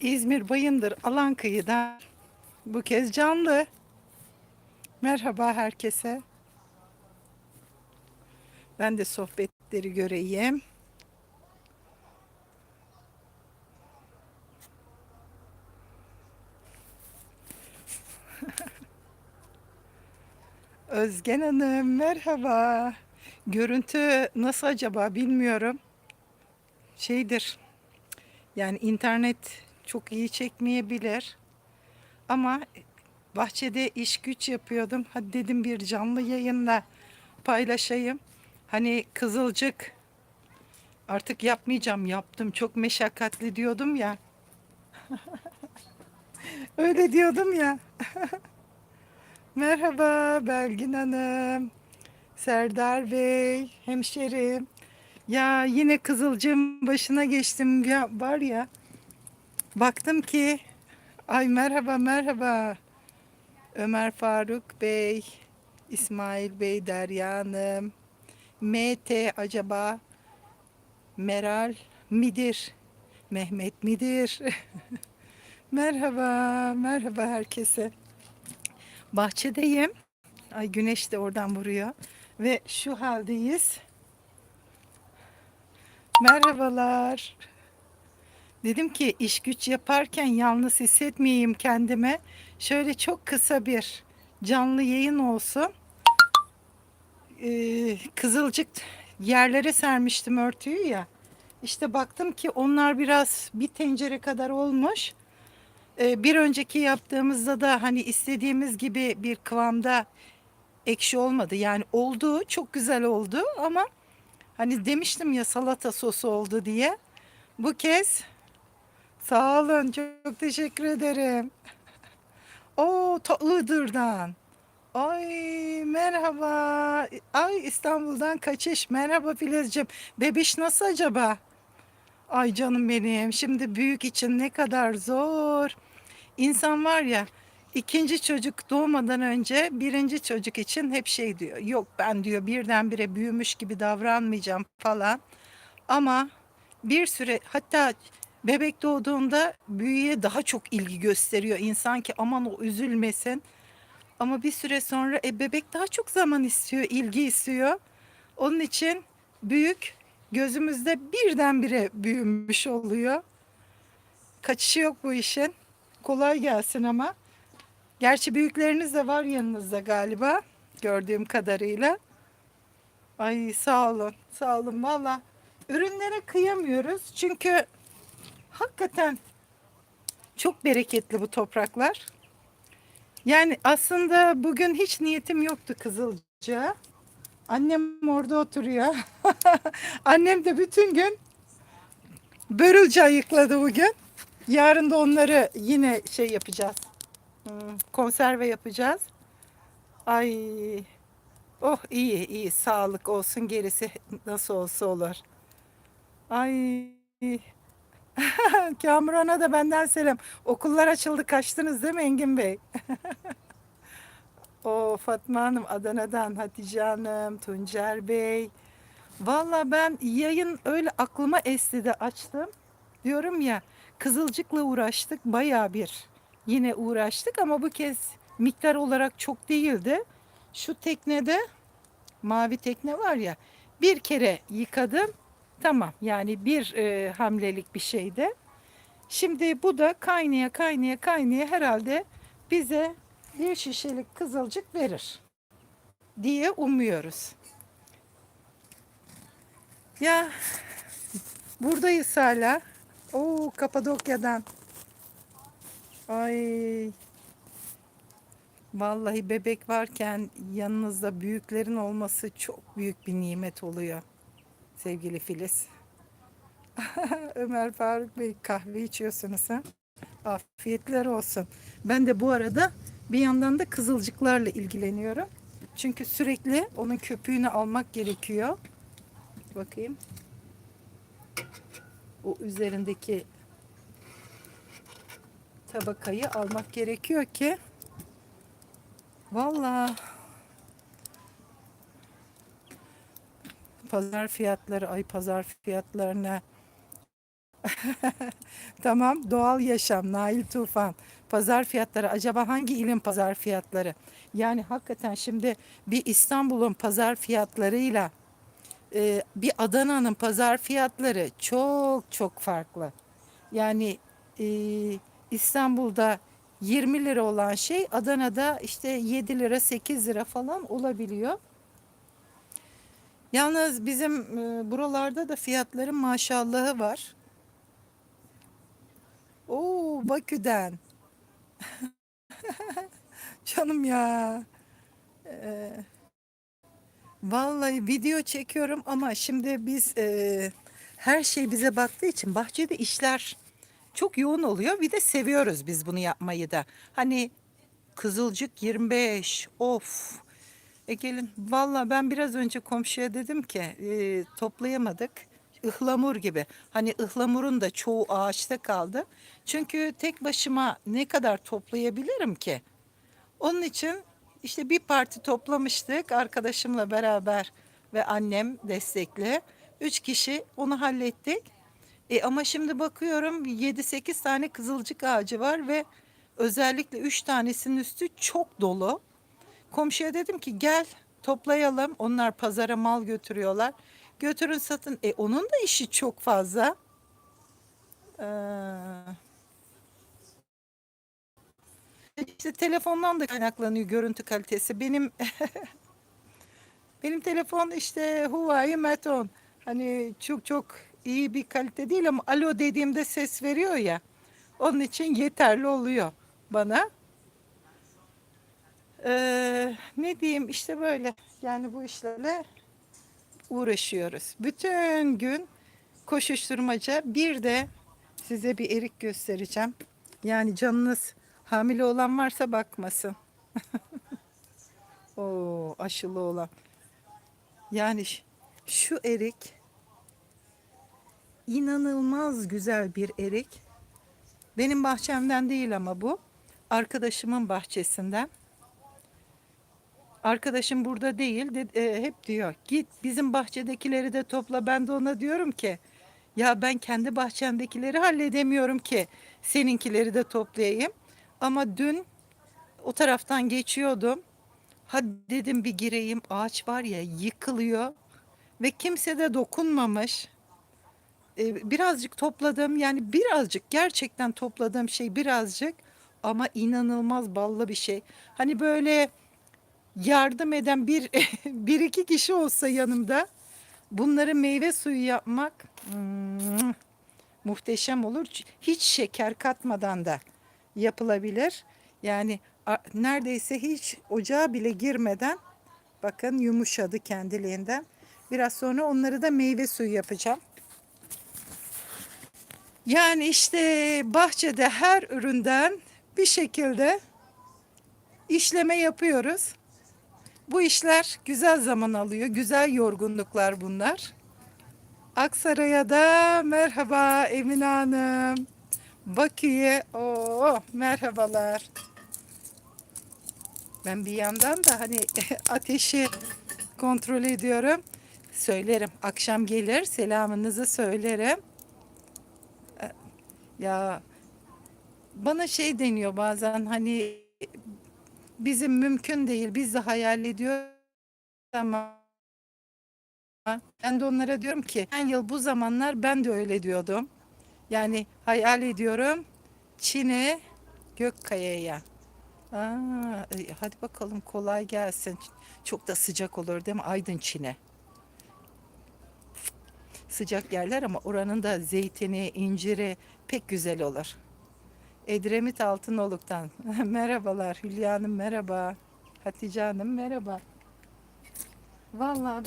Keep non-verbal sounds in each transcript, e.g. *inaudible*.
İzmir Bayındır Alankıyı'da bu kez canlı. Merhaba herkese. Ben de sohbetleri göreyim. *laughs* Özgen Hanım merhaba. Görüntü nasıl acaba bilmiyorum. Şeydir. Yani internet çok iyi çekmeyebilir. Ama bahçede iş güç yapıyordum. Hadi dedim bir canlı yayınla paylaşayım. Hani kızılcık artık yapmayacağım yaptım. Çok meşakkatli diyordum ya. *laughs* Öyle diyordum ya. *laughs* Merhaba Belgin Hanım. Serdar Bey, hemşerim. Ya yine kızılcığın başına geçtim ya var ya. Baktım ki ay merhaba merhaba. Ömer Faruk Bey, İsmail Bey, Derya Hanım. MT acaba Meral midir? Mehmet midir? *laughs* merhaba, merhaba herkese. Bahçedeyim. Ay güneş de oradan vuruyor. Ve şu haldeyiz. Merhabalar. Dedim ki iş güç yaparken yalnız hissetmeyeyim kendime. Şöyle çok kısa bir canlı yayın olsun. Ee, kızılcık yerlere sermiştim örtüyü ya. İşte baktım ki onlar biraz bir tencere kadar olmuş. Ee, bir önceki yaptığımızda da hani istediğimiz gibi bir kıvamda ekşi olmadı. Yani oldu, çok güzel oldu ama hani demiştim ya salata sosu oldu diye. Bu kez sağ olun, çok teşekkür ederim. O ta. Ay merhaba. Ay İstanbul'dan kaçış. Merhaba Filizciğim. Bebiş nasıl acaba? Ay canım benim. Şimdi büyük için ne kadar zor. İnsan var ya ikinci çocuk doğmadan önce birinci çocuk için hep şey diyor. Yok ben diyor birdenbire büyümüş gibi davranmayacağım falan. Ama bir süre hatta bebek doğduğunda büyüye daha çok ilgi gösteriyor insan ki aman o üzülmesin. Ama bir süre sonra e, bebek daha çok zaman istiyor, ilgi istiyor. Onun için büyük gözümüzde birdenbire büyümüş oluyor. Kaçışı yok bu işin. Kolay gelsin ama. Gerçi büyükleriniz de var yanınızda galiba. Gördüğüm kadarıyla. Ay sağ olun. Sağ olun valla. Ürünlere kıyamıyoruz. Çünkü hakikaten çok bereketli bu topraklar. Yani aslında bugün hiç niyetim yoktu Kızılca. Annem orada oturuyor. *laughs* Annem de bütün gün börülce ayıkladı bugün. Yarın da onları yine şey yapacağız. Hmm, konserve yapacağız. Ay oh iyi iyi sağlık olsun gerisi nasıl olsa olur. Ay *laughs* Kamuran'a da benden selam. Okullar açıldı kaçtınız değil mi Engin Bey? *laughs* o Fatma Hanım Adana'dan Hatice Hanım, Tuncer Bey. Valla ben yayın öyle aklıma esti de açtım. Diyorum ya Kızılcıkla uğraştık baya bir. Yine uğraştık ama bu kez miktar olarak çok değildi. Şu teknede mavi tekne var ya bir kere yıkadım. Tamam yani bir e, hamlelik bir şeydi. Şimdi bu da kaynaya kaynaya kaynaya herhalde bize bir şişelik kızılcık verir diye umuyoruz. Ya buradayız hala. Oo Kapadokya'dan. Ay. Vallahi bebek varken yanınızda büyüklerin olması çok büyük bir nimet oluyor. Sevgili Filiz. *laughs* Ömer Faruk Bey kahve içiyorsunuz ha? Afiyetler olsun. Ben de bu arada bir yandan da kızılcıklarla ilgileniyorum. Çünkü sürekli onun köpüğünü almak gerekiyor. Bakayım. O üzerindeki tabakayı almak gerekiyor ki Vallahi pazar fiyatları ay pazar fiyatlarına *laughs* Tamam, doğal yaşam, Nail Tufan. Pazar fiyatları, acaba hangi ilin pazar fiyatları? Yani hakikaten şimdi bir İstanbul'un pazar fiyatlarıyla e, bir Adana'nın pazar fiyatları çok çok farklı. Yani e, İstanbul'da 20 lira olan şey Adana'da işte 7 lira 8 lira falan olabiliyor. Yalnız bizim e, buralarda da fiyatların maşallahı var. Oo Bakü'den. *laughs* Canım ya. Ee, vallahi video çekiyorum ama şimdi biz e, her şey bize baktığı için bahçede işler çok yoğun oluyor. Bir de seviyoruz biz bunu yapmayı da. Hani Kızılcık 25. Of. Gelin. Valla ben biraz önce komşuya dedim ki e, toplayamadık. Ihlamur gibi. Hani ıhlamurun da çoğu ağaçta kaldı. Çünkü tek başıma ne kadar toplayabilirim ki? Onun için işte bir parti toplamıştık arkadaşımla beraber ve annem destekli. Üç kişi onu hallettik. E ama şimdi bakıyorum 7-8 tane kızılcık ağacı var ve özellikle 3 tanesinin üstü çok dolu. Komşuya dedim ki gel toplayalım. Onlar pazara mal götürüyorlar. Götürün satın. E onun da işi çok fazla. Ee, işte telefondan da kaynaklanıyor görüntü kalitesi. Benim *laughs* benim telefon işte Huawei 10. Hani çok çok iyi bir kalite değil ama alo dediğimde ses veriyor ya. Onun için yeterli oluyor bana. Ee, ne diyeyim işte böyle. Yani bu işlerle uğraşıyoruz. Bütün gün koşuşturmaca. Bir de size bir erik göstereceğim. Yani canınız hamile olan varsa bakmasın. *laughs* Oo, aşılı olan. Yani şu erik inanılmaz güzel bir erik. Benim bahçemden değil ama bu. Arkadaşımın bahçesinden. Arkadaşım burada değil. De, e, hep diyor git bizim bahçedekileri de topla. Ben de ona diyorum ki ya ben kendi bahçemdekileri halledemiyorum ki seninkileri de toplayayım. Ama dün o taraftan geçiyordum. Hadi dedim bir gireyim. Ağaç var ya yıkılıyor ve kimse de dokunmamış. Ee, birazcık topladım. Yani birazcık gerçekten topladığım şey birazcık ama inanılmaz ballı bir şey. Hani böyle yardım eden bir *laughs* bir iki kişi olsa yanımda bunları meyve suyu yapmak mm, muhteşem olur. Hiç şeker katmadan da yapılabilir. Yani neredeyse hiç ocağa bile girmeden bakın yumuşadı kendiliğinden. Biraz sonra onları da meyve suyu yapacağım. Yani işte bahçede her üründen bir şekilde işleme yapıyoruz. Bu işler güzel zaman alıyor. Güzel yorgunluklar bunlar. Aksaray'a da merhaba Emine Hanım. Bakü'ye o merhabalar. Ben bir yandan da hani *laughs* ateşi kontrol ediyorum. Söylerim. Akşam gelir selamınızı söylerim. E, Ya bana şey deniyor bazen hani bizim mümkün değil. Biz de hayal ediyoruz ama ben de onlara diyorum ki ben yıl bu zamanlar ben de öyle diyordum. Yani hayal ediyorum Çin'e Gökkaya'ya. Aa, e, hadi bakalım kolay gelsin. Çok da sıcak olur değil mi? Aydın Çin'e. Sıcak yerler ama oranın da zeytini, inciri pek güzel olur. Edremit Altınoluk'tan. *laughs* Merhabalar Hülya Hanım merhaba. Hatice Hanım merhaba. Vallahi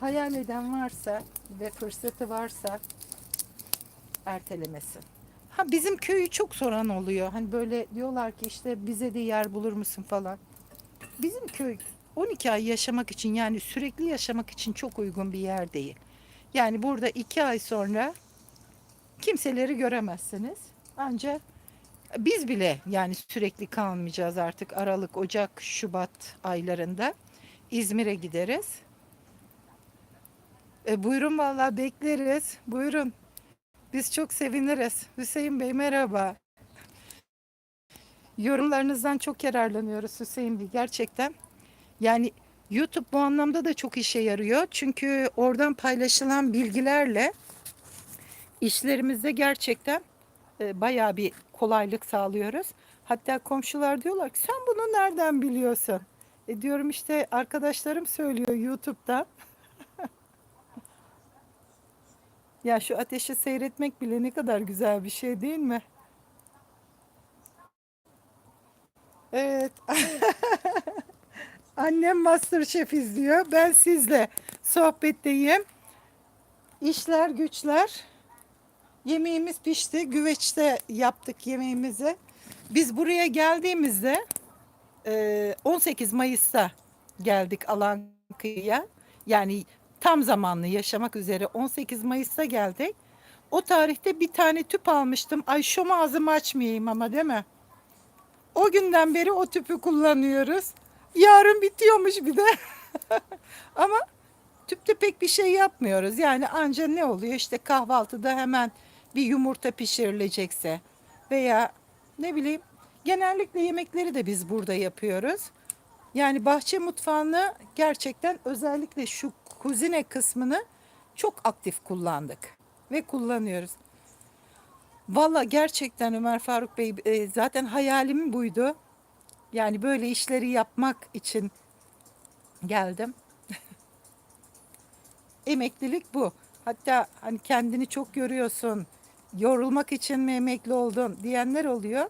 hayal eden varsa ve fırsatı varsa ertelemesin. Ha bizim köyü çok soran oluyor. Hani böyle diyorlar ki işte bize de yer bulur musun falan. Bizim köy 12 ay yaşamak için yani sürekli yaşamak için çok uygun bir yer değil. Yani burada 2 ay sonra kimseleri göremezsiniz. Ancak biz bile yani sürekli kalmayacağız artık Aralık, Ocak, Şubat aylarında İzmir'e gideriz. E, buyurun vallahi bekleriz. Buyurun. Biz çok seviniriz. Hüseyin Bey merhaba. Yorumlarınızdan çok yararlanıyoruz Hüseyin Bey gerçekten. Yani YouTube bu anlamda da çok işe yarıyor. Çünkü oradan paylaşılan bilgilerle işlerimizde gerçekten e, bayağı bir kolaylık sağlıyoruz. Hatta komşular diyorlar ki sen bunu nereden biliyorsun? E diyorum işte arkadaşlarım söylüyor YouTube'da. *laughs* Ya şu ateşi seyretmek bile ne kadar güzel bir şey değil mi? Evet. *laughs* Annem MasterChef izliyor. Ben sizle sohbetteyim. İşler güçler. Yemeğimiz pişti. Güveçte yaptık yemeğimizi. Biz buraya geldiğimizde e, 18 Mayıs'ta geldik Alankı'ya. Yani tam zamanlı yaşamak üzere 18 Mayıs'ta geldik. O tarihte bir tane tüp almıştım. Ay şu ağzımı açmayayım ama değil mi? O günden beri o tüpü kullanıyoruz. Yarın bitiyormuş bir de. *laughs* Ama tüpte pek bir şey yapmıyoruz. Yani anca ne oluyor işte kahvaltıda hemen bir yumurta pişirilecekse veya ne bileyim genellikle yemekleri de biz burada yapıyoruz. Yani bahçe mutfağını gerçekten özellikle şu kuzine kısmını çok aktif kullandık ve kullanıyoruz. Valla gerçekten Ömer Faruk Bey e, zaten hayalim buydu. Yani böyle işleri yapmak için geldim. *laughs* Emeklilik bu. Hatta hani kendini çok yoruyorsun. Yorulmak için mi emekli oldun diyenler oluyor.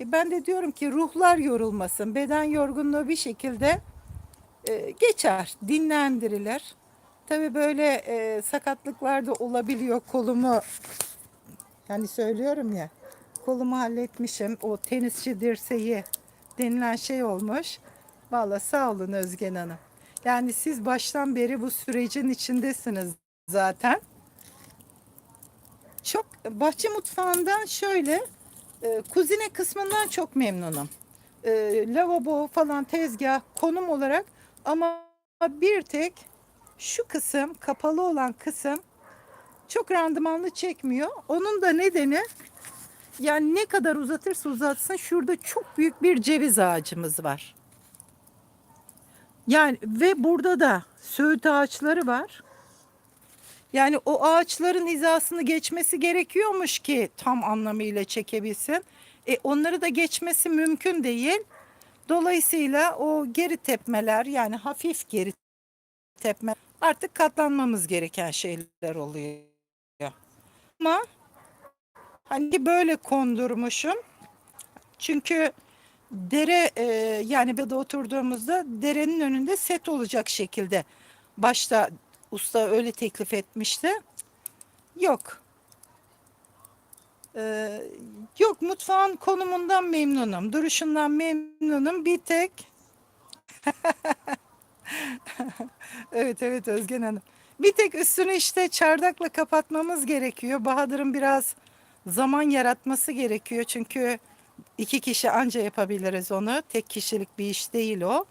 E ben de diyorum ki ruhlar yorulmasın. Beden yorgunluğu bir şekilde e, geçer, dinlendirilir. Tabii böyle e, sakatlıklar da olabiliyor. Kolumu yani söylüyorum ya kolumu halletmişim. O tenisçi dirseği denilen şey olmuş. Valla sağ olun Özgen Hanım. Yani siz baştan beri bu sürecin içindesiniz zaten. Çok bahçe mutfağından şöyle e, kuzine kısmından çok memnunum. E, lavabo falan tezgah konum olarak ama bir tek şu kısım kapalı olan kısım çok randımanlı çekmiyor. Onun da nedeni yani ne kadar uzatırsa uzatsın şurada çok büyük bir ceviz ağacımız var. Yani ve burada da söğüt ağaçları var. Yani o ağaçların hizasını geçmesi gerekiyormuş ki tam anlamıyla çekebilsin. E onları da geçmesi mümkün değil. Dolayısıyla o geri tepmeler yani hafif geri tepme artık katlanmamız gereken şeyler oluyor. Ama hani böyle kondurmuşum. Çünkü dere e, yani burada oturduğumuzda derenin önünde set olacak şekilde başta usta öyle teklif etmişti. Yok. Ee, yok mutfağın konumundan memnunum. Duruşundan memnunum. Bir tek *laughs* evet evet Özgen Hanım. Bir tek üstünü işte çardakla kapatmamız gerekiyor. Bahadır'ın biraz zaman yaratması gerekiyor. Çünkü iki kişi anca yapabiliriz onu. Tek kişilik bir iş değil o.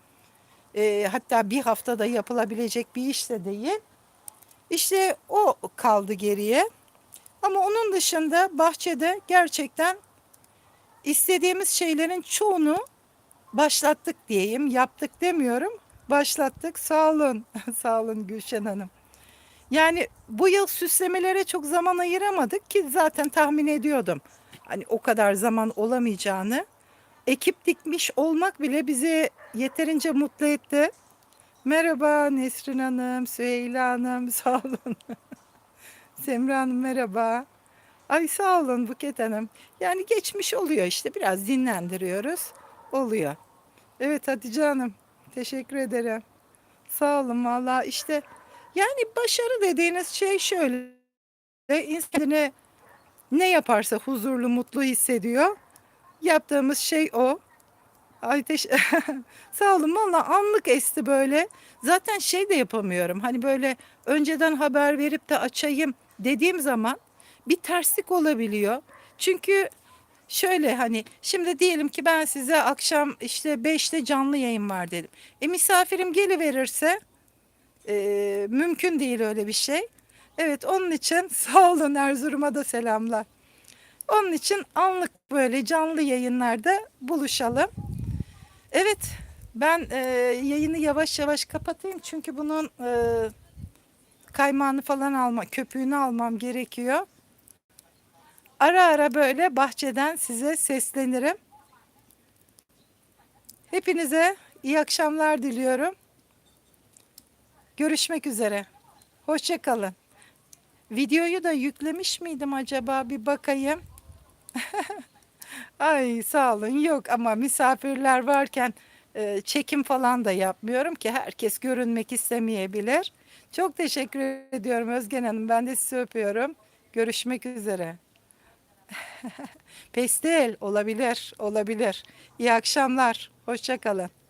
Ee, hatta bir haftada yapılabilecek bir iş de değil. İşte o kaldı geriye. Ama onun dışında bahçede gerçekten istediğimiz şeylerin çoğunu başlattık diyeyim. Yaptık demiyorum. Başlattık. Sağ olun. *laughs* Sağ olun Gülşen Hanım. Yani bu yıl süslemelere çok zaman ayıramadık ki zaten tahmin ediyordum. Hani o kadar zaman olamayacağını. Ekip dikmiş olmak bile bizi yeterince mutlu etti. Merhaba Nesrin Hanım, Süheyla Hanım, *laughs* sağ olun. Semra Hanım merhaba. Ay sağ olun Buket Hanım. Yani geçmiş oluyor işte biraz dinlendiriyoruz. Oluyor. Evet Hatice Hanım teşekkür ederim. Sağ olun valla işte yani başarı dediğiniz şey şöyle. İnsanı ne yaparsa huzurlu mutlu hissediyor. Yaptığımız şey o. Ay teş *laughs* Sağ olun valla anlık esti böyle. Zaten şey de yapamıyorum. Hani böyle önceden haber verip de açayım dediğim zaman bir terslik olabiliyor. Çünkü şöyle hani şimdi diyelim ki ben size akşam işte 5'te canlı yayın var dedim. E misafirim geliverirse Ee, mümkün değil öyle bir şey. Evet onun için *laughs* sağ olun Erzurum'a da selamlar. Onun için anlık böyle canlı yayınlarda buluşalım. Evet ben e, yayını yavaş yavaş kapatayım çünkü bunun e, kaymağını falan alma, köpüğünü almam gerekiyor. Ara ara böyle bahçeden size seslenirim. Hepinize iyi akşamlar diliyorum. Görüşmek üzere. Hoşçakalın. Videoyu da yüklemiş miydim acaba bir bakayım. *laughs* Ay sağ olun yok ama misafirler varken e, çekim falan da yapmıyorum ki herkes görünmek istemeyebilir. Çok teşekkür ediyorum Özgen Hanım. Ben de sizi öpüyorum. Görüşmek üzere. *laughs* Pestel olabilir, olabilir. İyi akşamlar. Hoşça kalın.